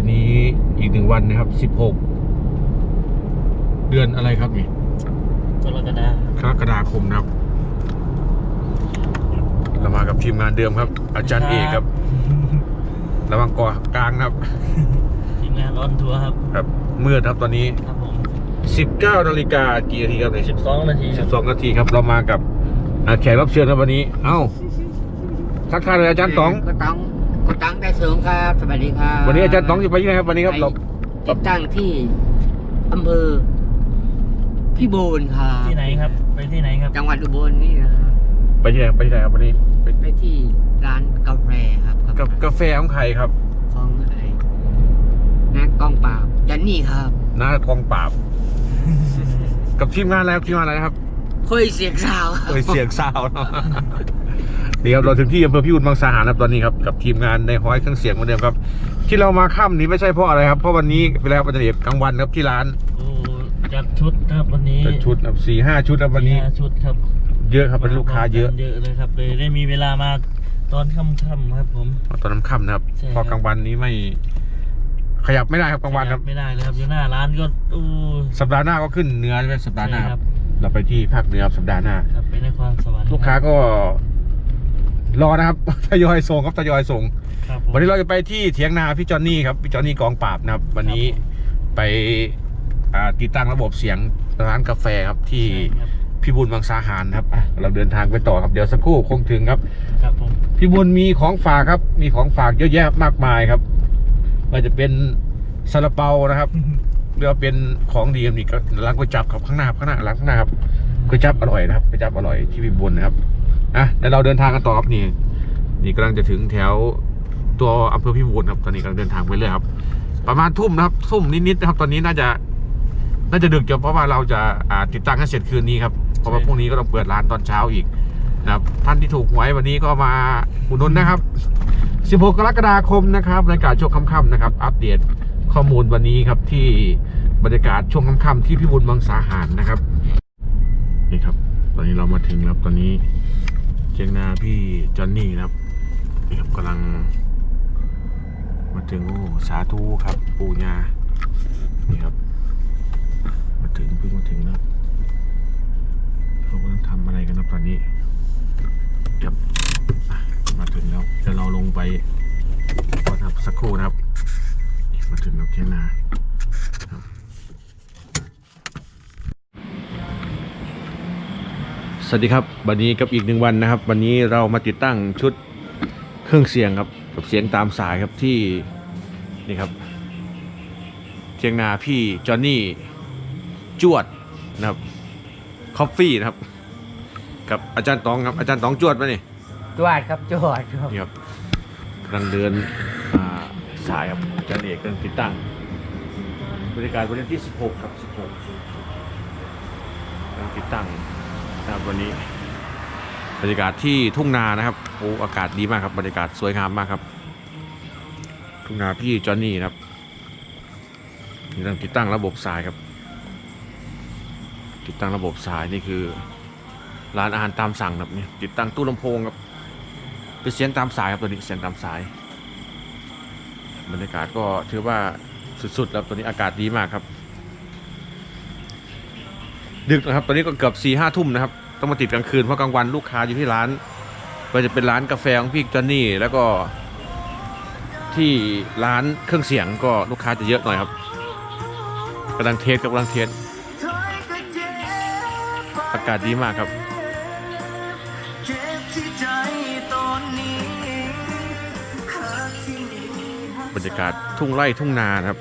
วันนี้อีกหนึ่งวันนะครับสิบหกเดือนอะไรครับนี่กรกฎาคมกรกฎาคมนะครับ เรามากับทีมงานเดิมครับ อาจารย์เอกครับ ระวังก่อกลางนะครับ ทีมงานร้อนทัวร์ครับ ครับมืดครับตอนนี้ครับผม19นาฬิกากี่นาทีครับเนี่ย12นาทีครับ12นาทีครับ เรามากับอ่าแขกรับเชิญครับวันนี้ เอ้าทักทายเลยอาจารย์ต๋องก็ต้องก็ ต้องได้เสริมครับสวัสดีครับวันนี้อาจารย์ต๋องจะไปที่ไหนครับวันนี้ครับเราติดตั้งที่อำเภอพี่บูนครับที่ไหนครับ ไปที่ไหนครับ จังหวัดอุบลนี่นะครับไปที่ไหนไปที่ไหนครับวันนี้ไปไปที่ร้านกาแฟครับกับกาแฟของใครครับของไอ้นักกองปราบจันนี่ครับหน้ากองปราบ กับทีมงานอะไรครับทีมงานอะไรนะครับคุยเสียงสาวครับเอ้ยเสียงซาวเนาะ นี่ครับเราถึงที่อำเภอพิบูลบางสาหารครับตอนนี้ครับกับทีมงานในห้อยเครื่องเสียงเหมือนเดิมครับ ที่เรามาค่ำนี้ไม่ใช่เพราะอะไรครับเพราะวันนี้เวลาปฏิเสธกลางวันครับที่ร้านโอ้จัดชุดครับวันนี้เป็นชุดครับสี่ห้าชุดครับวันนี้สี่ห้าชุดครับ เยอะครับเป็นลูกค้าเยอะเยอะเลยครับเลยได้มีเวลามาตอนค่ำๆครับผมตอนน้ำค่ำนะครับใช่ครับ พอกลางวันนี้ไม่ขยับไม่ได้ครับกลางวันครับไม่ได้เลยครับอยู่หน้าร้านก็อู้สัปดาห์หน้าก็ขึ้นเนื้อใช่ไหมสัปดาห์หน้าใช่คครัรับบเราไปที่ภาคเหนือครับสัปดาห์หน้าครับไปในความสวรรค์ลูกค้าก็ รอนะครับ ทยอยส่งครับทยอยส่ง ครับผมวันนี้เราจะไปที่เถียงนาพี่จอนนี่ครับพี่จอนนี่กองปราบนะครับ วันนี้ครับไปอ่าติดตั้งระบบเสียงร้านกาแฟครับที่ใช่ครับพี่บุญบางสาหารครับอะเราเดินทางไปต่อครับเดี๋ยวสักครู่คงถึงครับครับผมพี่บุญมีของฝากครับ มีของฝากเยอะแยะมากมายครับว่าจะเป็นซาลาเปานะครับหรือว่าเป็นของดีครับนี่ก็ร้านก๋วยจับครับข้างหน้าข้างหน้าร้านข้างหน้าครับก๋วยจับอร่อยนะครับก๋วยจับอร่อยที่พี่บุญนะครับ อะเดี๋ยวเราเดินทางกันต่อครับนี่ นี่กำลังจะถึงแถวตัวอำเภอพิบูลครับ ตอนนี้กำลังเดินทางไปเรื่อยครับ ประมาณทุ่มนะครับทุ่มนิดๆนะครับ ตอนนี้น่าจะ น่าจะดึกอยู่เพราะว่าเราจะอ่าติดตั้งให้เสร็จคืนนี้ครับเพราะว่าพรุ่งนี้ก็ต้องเปิดร้านตอนเช้าอีกนะครับ ท่านที่ถูกหวยวันนี้ก็มาอุดหนุนนะครับ16กรกฎาคมนะครับรายการช่วงค่ำๆนะครับ อัปเดตข้อมูลวันนี้ครับที่บรรยากาศช่วงค่ำๆที่พิบูลมังสาหารนะครับ นี่ครับ ตอนนี้เรามาถึงแล้วตอนนี้ เชียงนาพี่จอนนี่นะครับนี่ครับกำลัง มาถึงโอ้สาธุครับ ปูญานี่ครับ มาถึงเพิ่งมาถึงแล้วเขากำลังทำอะไรกันนะตอนนี้ครับมาถึงแล้วเดี๋ยวเราลงไปก่อนครับสักครู่นะครับ มาถึงแล้วเชียงนาครับ สวัสดีครับวันนี้กับอีกหนึ่งวันนะครับ วันนี้เรามาติดตั้งชุดเครื่องเสียงครับ กับเสียงตามสายครับที่นี่ครับเชียงนาพี่จอห์นนี่จวดนะครับคอฟฟี่นะครับ กับอาจารย์ตองครับอาจารย์ตองจวดไหมนี่จวดครับจวดครับนี่ครับกำลังเดินอ่าสายครับอาจารย์เอกกำลังติดตั้ง บรรยากาศวันที่ 16 ครับ 16กำลังติดตั้ง นะครับวันนี้บรรยากาศที่ทุ่งนานะครับโอ้อากาศดีมากครับบรรยากาศสวยงามมากครับ ทุ่งนาพี่จอหนนี่นะครับนี่กำลังติดตั้งระบบสายครับ ติดตั้งระบบสายนี่คือร้านอาหารตามสั่งครับเนี่ยติดตั้งตู้ลำโพงครับเป็นเสียงตามสายครับตัวนี้เสียงตามสาย บรรยากาศก็ถือว่าสุดๆแล้วตัวนี้อากาศดีมากครับ ดึกนะครับ ตอนนี้ก็เกือบสี่ห้าทุ่มนะครับ ต้องมาติดกลางคืนเพราะกลางวันลูกค้าอยู่ที่ร้าน ก็จะเป็นร้านกาแฟของพี่จอนนี่ แล้วก็ที่ร้านเครื่องเสียงก็ลูกค้าจะเยอะหน่อยครับกำลังเทสกับกำลังเทสอากาศดีมากครับบรรยากาศทุ่งไร่ทุ่งนานครับ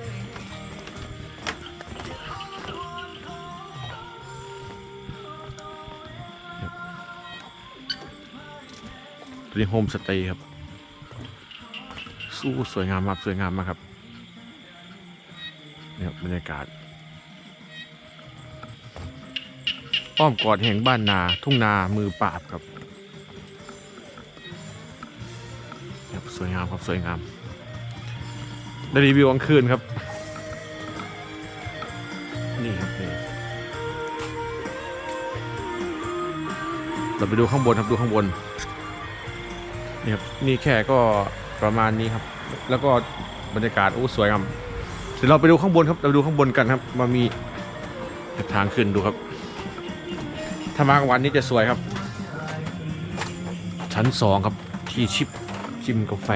ตัวนี้โฮมสเตย์ครับ สู้สวยงามมากสวยงามมากครับนี่ครับบรรยากาศอ้อมกอดแห่งบ้านนา ทุ่งนามือปราบครับครับสวยงามครับสวยงาม ได้รีวิวกลางคืนครับ นี่ครับนี่เราไปดูข้างบนครับดูข้างบน นี่ครับนี่แค่ก็ประมาณนี้ครับ แล้วก็บรรยากาศโอ้สวยครับเดี๋ยวเราไปดูข้างบนครับเราดูข้างบนกันครับว่ามีทางขึ้นดูครับ ถ้ามากลางวันนี้จะสวยครับ ชั้นสองครับที่ชิปชิมกาแฟ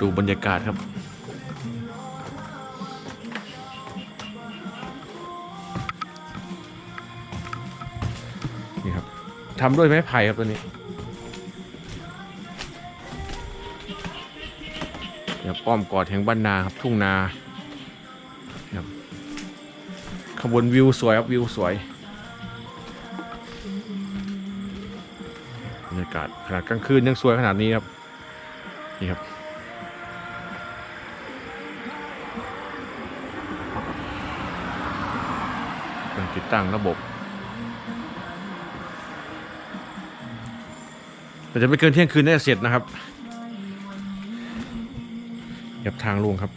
ดูบรรยากาศครับนี่ครับทำด้วยไม้ไผ่ครับตัวนี้้อมกอดแห่งบ้านนาครับทุ่งนาครับขบวนวิวสวยครับวิวสวยบรรยากาศขนาดกลางคืนยังสวยขนาดนี้ครับนี่ครับการติดตั้งระบบแต่จะไม่เกินเที่ยงคืนน่าจะเสร็จนะครับ ก็บทางลงครับ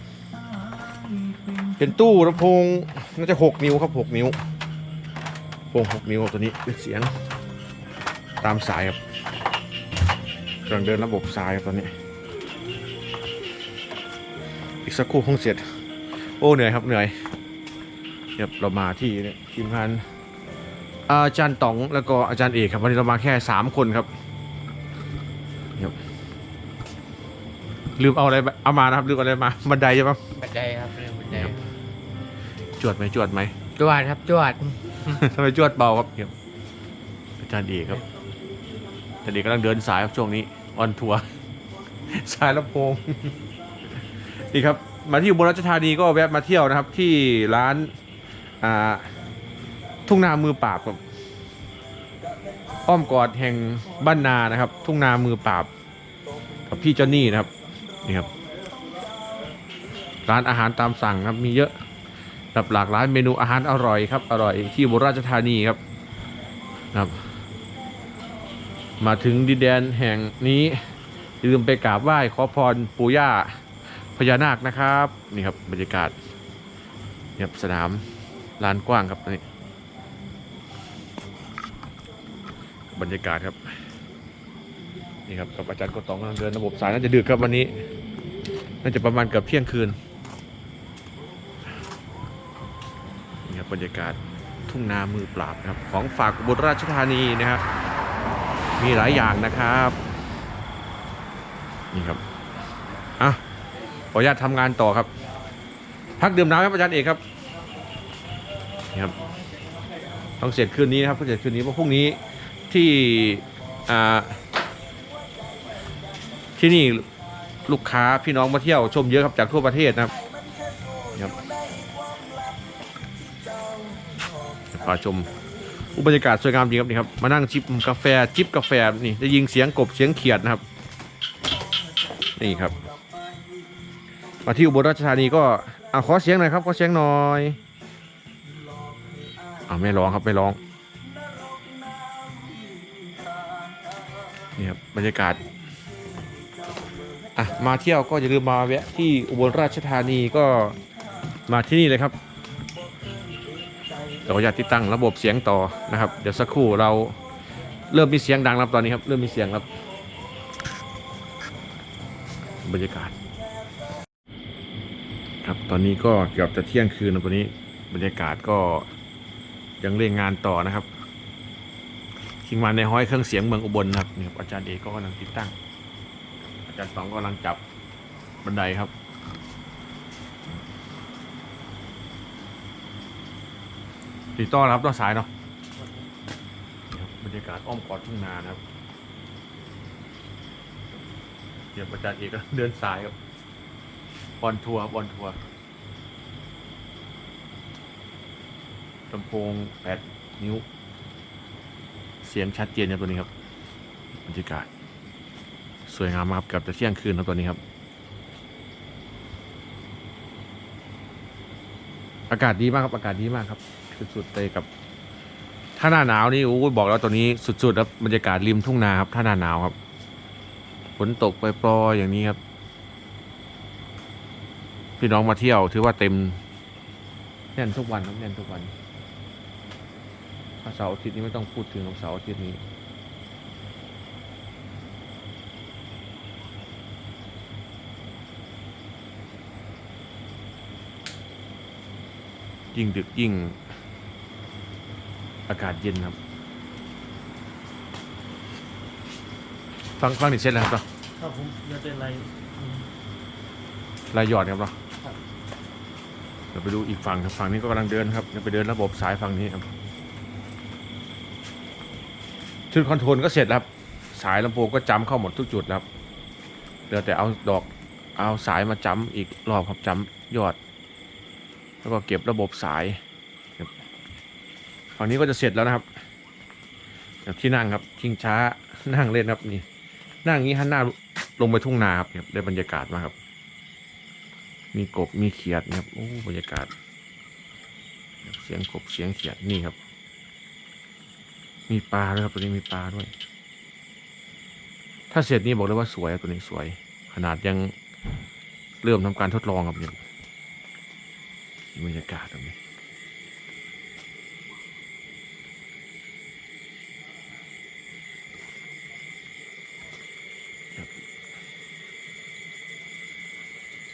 เป็นตู้ลำโพงน่าจะหกนิ้วครับหกนิ้วโพงหกนิ้วตัวนี้เป็นเสียง ตามสายครับกำลังเดินระบบสายครับตอนนี้ อีกสักครู่คงเสร็จ โอ้เหนื่อยครับเหนื่อยเดี๋ยวเรามาที่ทีมงานอาจารย์ต๋องแล้วก็อาจารย์เอกครับวันนี้เรามาแค่สามคนครับ ลืมเอาอะไรไปเอามานะครับลืมเอาอะไรมาบันไดใช่ปะบันไดครับเรื่องบันไดจวดไหมจวดไหมจวดครับจวดทำไมจวดเบาครับครับอาจารย์เอกครับอาจารย์เอกกำลังเดินสายครับช่วงนี้ออนทัวร์สายลำโพงนี่ครับ มาที่อุบลราชธานีก็แวะมาเที่ยวนะครับ ที่ร้านอ่าทุ่งนามือปราบครับอ้อมกอดแห่งบ้านนานะครับ ทุ่งนามือปราบกับพี่จอนนี่นะครับ นี่ครับร้านอาหารตามสั่งครับมีเยอะแบบหลากหลายเมนูอาหารอร่อยครับอร่อยที่อุราชธานีครับครับ มาถึงดินแดนแห่งนี้อย่าลืมไปกราบไหว้ขอพรปู่ย่าพญานาคนะครับนี่ครับบรรยากาศนี่ครับสนามลานกว้างครับนี่บรรยากาศครับนี่ครับกับอาจารย์กตองกำลังเดินระบบสายน่าจะดึกครับวันนี้ น่าจะประมาณเกือบเที่ยงคืนนี่ครับบรรยากาศทุ่งนามือปราบนะครับ ของฝากอุบลราชธานีนะครับมีหลายอย่างนะครับนี่ครับอะขออนุญาตทำงานต่อครับ พักดื่มน้ำครับอาจารย์เอกครับนี่ครับต้องเสร็จคืนนี้นะครับต้องเสร็จคืนนี้เพราะพรุ่งนี้ที่อ่าที่นี่ ลูกค้าพี่น้องมาเที่ยวชมเยอะครับจากทั่วประเทศนะครับครับพาชมอุบรรยากาศสวยงามจริงครับนี่ครับ มานั่งจิบกาแฟจิบกาแฟนี่ได้ยินเสียงกบเสียงเขียดนะครับ นี่ครับ มาที่อุบลราชธานีก็อะขอเสียงหน่อยครับขอเสียงหน่อยอ่าไม่ร้องครับไม่ร้องนี่ครับบรรยากาศ อะมาเที่ยวก็อย่าลืมมาแวะที่อุบลราชธานีก็มาที่นี่เลยครับเราจะติดตั้งระบบเสียงต่อนะครับ เดี๋ยวสักครู่เราเริ่มมีเสียงดังแล้วตอนนี้ครับ เริ่มมีเสียงแล้วบรรยากาศ ครับตอนนี้ก็เกือบจะเที่ยงคืนแล้วตอนนี้ บรรยากาศก็ยังเร่งงานต่อนะครับทีมงานในห้อยเครื่องเสียงเมืองอุบลนะครับนี่ครับอาจารย์เอกก็กำลังติดตั้ง จารย์สองกำลังจับบันไดครับติดต่อนรับต่อสายเนาะบรรยากาศอ้อมกอดทุ่งนานะครับเดี๋ยวอาจารย์เอกก็เดินสายครับบอลทัวร์บอลทัวร์ลำโพงแปดนิ้ว เสียงชัดเจนครับตัวนี้ครับบรรยากาศ สวยงามมากครับเกับจะเที่ยงคืนครับตัวนี้ครับ อากาศดีมากครับอากาศดีมากครับสุดๆเลยกับ ถ้าหน้าหนาวนี่โอ้บอกแล้วตัวนี้สุดๆครับบรรยากาศริมทุ่งนาครับถ้าหน้าหนาวครับฝนตกปล่อยอย่างนี้ครับ พี่น้องมาเที่ยวถือว่าเต็มแน่นทุกวันครับแน่นทุกวันถ้าเสาร์อาทิตย์นี้ไม่ต้องพูดถึงครับเสาร์อาทิตย์นี้ ยิ่งดึกยิ่ง อากาศเย็นครับ ฟังฟังนี่เสร็จแล้วครับเนาะครับผมจะเป็นอะไรอืมรายหยอดครับเนาะครับเดี๋ยวไปดูอีกฝั่งครับฝั่งนี้ก็กำลังเดินครับเดี๋ยวไปเดินระบบสายฝั่งนี้ครับชุดคอนโทรลก็เสร็จแล้วครับ สายลำโพงก็จำเข้าหมดทุกจุดแล้วครับเหลือแต่เอาดอกเอาสายมาจำอีกรอบครับจำยอด แล้วก็เก็บระบบสายครับฝั่งนี้ก็จะเสร็จแล้วนะครับแบบที่นั่งครับชิงช้านั่งเล่นครับนี่ นั่งอย่างนี้หันหน้าลงไปทุ่งนาครับเนี่ยได้บรรยากาศมากครับ มีกบมีเขียดนะครับโอ้บรรยากาศ เสียงกบเสียงเขียดนี่ครับ มีปลาด้วยครับตัวนี้มีปลาด้วย ถ้าเสร็จนี่บอกเลยว่าสวยตัวนี้สวย ขนาดยังเริ่มทำการทดลองครับเนี่ย บรรยากาศตรงนี้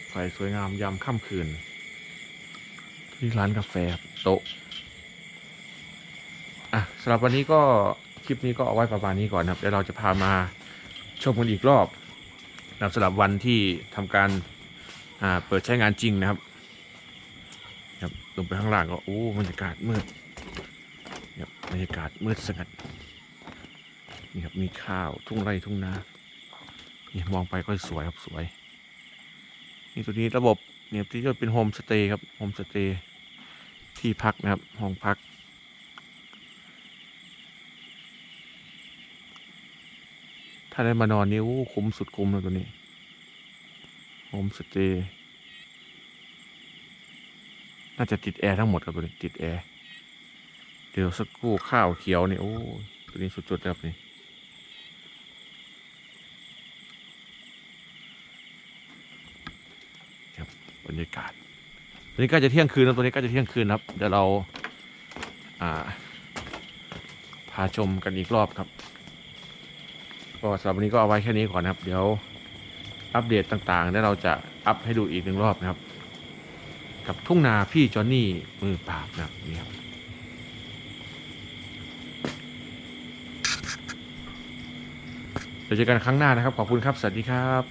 ไฟสวยงามยามค่ำคืน ที่ร้านกาแฟโต๊ะอะสำหรับวันนี้ก็คลิปนี้ก็เอาไว้ประมาณนี้ก่อนนะครับเดี๋ยวเราจะพามาชมกันอีกรอบนะสำหรับวันที่ทำการเปิดใช้งานจริงนะครับ ครับลงไปข้างล่างก็โอ้บรรยากาศมืดครับบรรยากาศมืดสงัดนี่ครับมีข้าวทุ่งไร่ทุ่งนานี่มองไปก็สวยครับสวย นี่ตัวนี้ระบบเนี่ยที่จะเป็นโฮมสเตย์ครับโฮมสเตย์ที่พักนะครับห้องพักถ้าได้มานอนนี่โอ้คุ้มสุดคุ้มเลยตัวนี้โฮมสเตย์ น่าจะติดแอร์ทั้งหมดครับตัวนี้ติดแอร์เดี๋ยวสักครู่ข้าวเขียวนี่โอ้ตัวนี้สุดๆครับนี่ครับบรรยากาศตัวนี้ใก็จะเที่ยงคืนแล้วตัวนี้ใก็จะเที่ยงคืนครับเดี๋ยวเราอ่าพาชมกันอีกรอบครับก็สำหรับวันนี้ก็เอาไว้แค่นี้ก่อนนะครับ เดี๋ยวอัปเดตต่างๆแล้วเราจะอัพให้ดูอีกหนึ่งรอบนะครับ กับทุ่งนาพี่จอนนี่มือปราบนะครับนี่ครับเดี๋ยวเจอกันครั้งหน้านะครับ ขอบคุณครับ สวัสดีครับ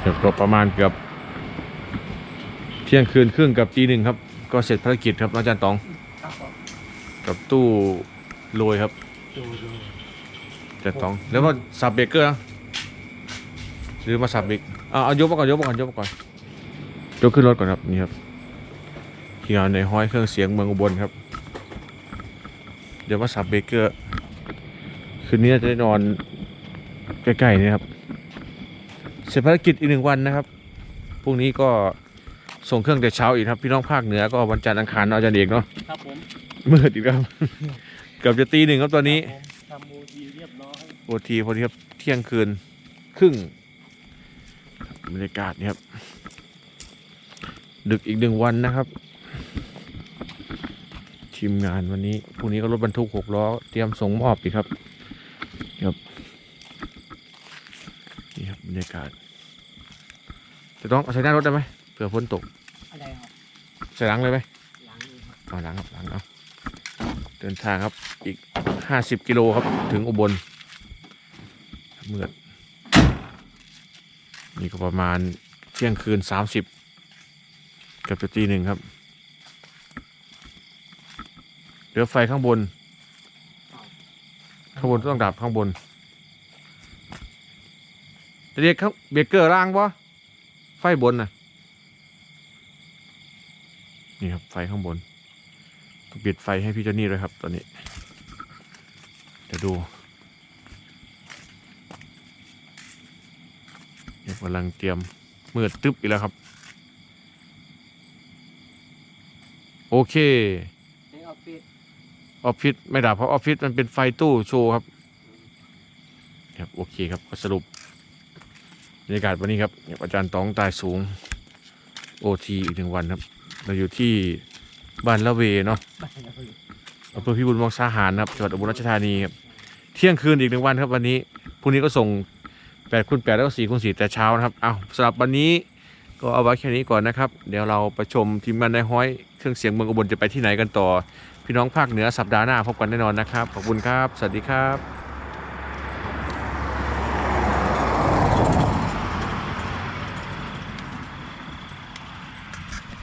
เกือบประมาณเกือบเที่ยงคืนครึ่งกับตีหนึ่งครับ ก็เสร็จภารกิจครับอาจารย์ตอง กับตู้โรยครับดูดูจะตอง แล้วก็สับเบเกอร์หรือมาสับเบกเอาเอายกมาก่อนยกมาก่อนยกมาก่อน ยกขึ้นรถก่อนครับนี่ครับที่งานในห้อยเครื่องเสียงเมืองอุบลครับ เดี๋ยวมาสับเบรกเกอร์คืนนี้จะได้นอนใกล้ๆนี่ครับ เสร็จภารกิจอีกหนึ่งวันนะครับพรุ่งนี้ก็ส่งเครื่องแต่เช้าอีกครับ พี่น้องภาคเหนือก็วันจันทร์อังคารเนาะอาจารย์เอกเนาะครับผมมืดอีกครับเกือบจะตีหนึ่งครับตอนนี้ครับผมทำโมทีเรียบร้อยโอทีพอดีครับเที่ยงคืนครึ่งบรรยากาศนี่ครับ ดึกอีกหนึ่งวันนะครับทีมงานวันนี้พรุ่งนี้ก็รถบรรทุกหกล้อ เตรียมส่งมอบอีกครับครับนี่ครับบรรยากาศ จะต้องเอาใส่หน้ารถได้ไหมเผื่อฝนตกอะไรครับใส่หลังเลยไหมหลังนี้ครับเอาหลังครับหลังเอาเดินทางครับอีกห้าสิบกิโลครับ ถึงอุบลเมื่อนี่ก็ประมาณเที่ยงคืนสามสิบเกือบจะตีหนึ่งครับ เหลือไฟข้างบน ข้างบนต้องดับข้างบนจะเรียกเขาเบรกเกอร์ล่างปะไฟบนน่ะ นี่ครับ ไฟข้างบนต้องปิดไฟให้พี่เจานี่ด้วยครับ ตอนนี้ เดี๋ยวดูกำลังเตรียมมืดตึ๊บอีกแล้วครับ โอเคในออฟฟิศออฟฟิศไม่ดับเพราะออฟฟิศมันเป็นไฟตู้โชว์ครับครับโอเคครับก็สรุปบรรยากาศวันนี้ครับอาจารย์ตองตายสูงโอทีอีกหนึ่งวันครับเราอยู่ที่บ้านละเวเนาะบ้านเราอยู่อำเภอพิบูลมังสาหารนะครับจังหวัดอุบลราชธานีครับเที่ยงคืนอีกหนึ่งวันครับวันนี้พรุ่งนี้ก็ส่ง8คูณ8แล้วก็4คูณ4แต่เช้านะครับเอาสำหรับวันนี้ ก็เอาไว้แค่นี้ก่อนนะครับ เดี๋ยวเราไปชมทีมงานนายห้อยเครื่องเสียงเมืองอุบลจะไปที่ไหนกันต่อ พี่น้องภาคเหนือสัปดาห์หน้าพบกันแน่นอนนะครับ ขอบคุณครับ สวัสดีครับ